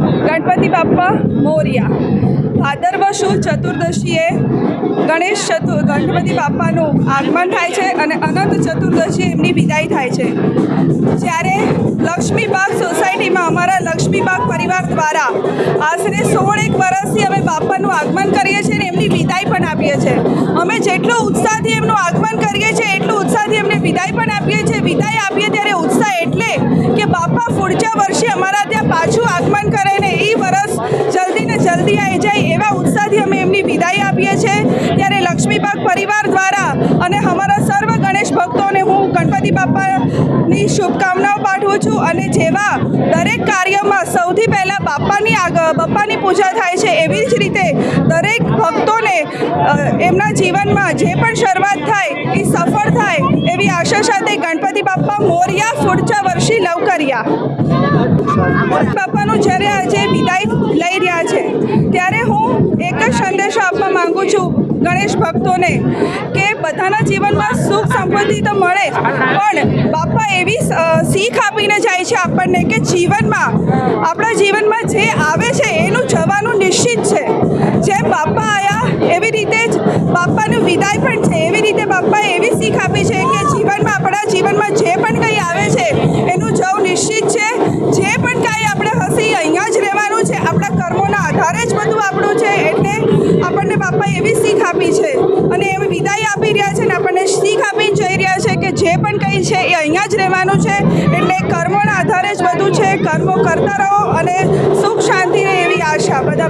गणपती बाप्पा मोर्या. भादर्भ शुद्ध चतुर्दशी आहे ગણેશ ચતુ, ગણપતિ બાપાનું આગમન થાય છે અને અનંત ચતુર્દશી એમની વિદાય થાય છે. જ્યારે લક્ષ્મીબાગ સોસાયટીમાં અમારા લક્ષ્મીબાગ પરિવાર દ્વારા આશરે સોળ એક વર્ષથી અમે બાપાનું આગમન કરીએ છીએ અને એમની વિદાય પણ આપીએ છીએ. અમે જેટલો ઉત્સાહથી એમનું આગમન કરીએ છીએ, એટલું ઉત્સાહથી એમને વિદાય પણ આપીએ છીએ. વિદાય આપીએ ત્યારે ઉત્સાહ એટલે કે બાપા ફૂડચા વર્ષે અમારા ત્યાં પાછું આગમન કરે ને એ વર્ષ જલ્દી ને જલ્દી આવી જાય એવા ઉત્સાહથી અમે એમની વિદાય આપીએ છીએ. લક્ષ્મીબાગ પરિવાર દ્વારા અને અમારા સર્વ ગણેશ ભક્તોને હું ગણપતિ બાપાની શુભકામનાઓ પાઠવું છું અને જેવા દરેક કાર્યમાં સૌથી પહેલાં બાપાની આગળ બાપાની પૂજા થાય છે એવી જ રીતે દરેક ભક્તોને એમના જીવનમાં જે પણ શરૂઆત થાય એ સફળ થાય એવી આશા સાથે ગણપતિ બાપ્પા મોરિયા ફુડચા વર્ષી લવકરિયા બાપાનું જ્યારે આજે વિદાય લઈ રહ્યા છે ત્યારે હું એક જ સંદેશો આપવા માંગુ છું ગણેશ ભક્તોને કે બધાના જીવનમાં સુખ સંપત્તિ તો મળે, પણ બાપા એવી શીખ આપીને જાય છે આપણને કે જીવનમાં, આપણા જીવનમાં જે આવે છે એનું જવાનું રહેવાનું છે. એટલે કર્મોના આધારે જ બધું છે. કર્મો કરતા રહો અને સુખ શાંતિ એવી આશા. બધા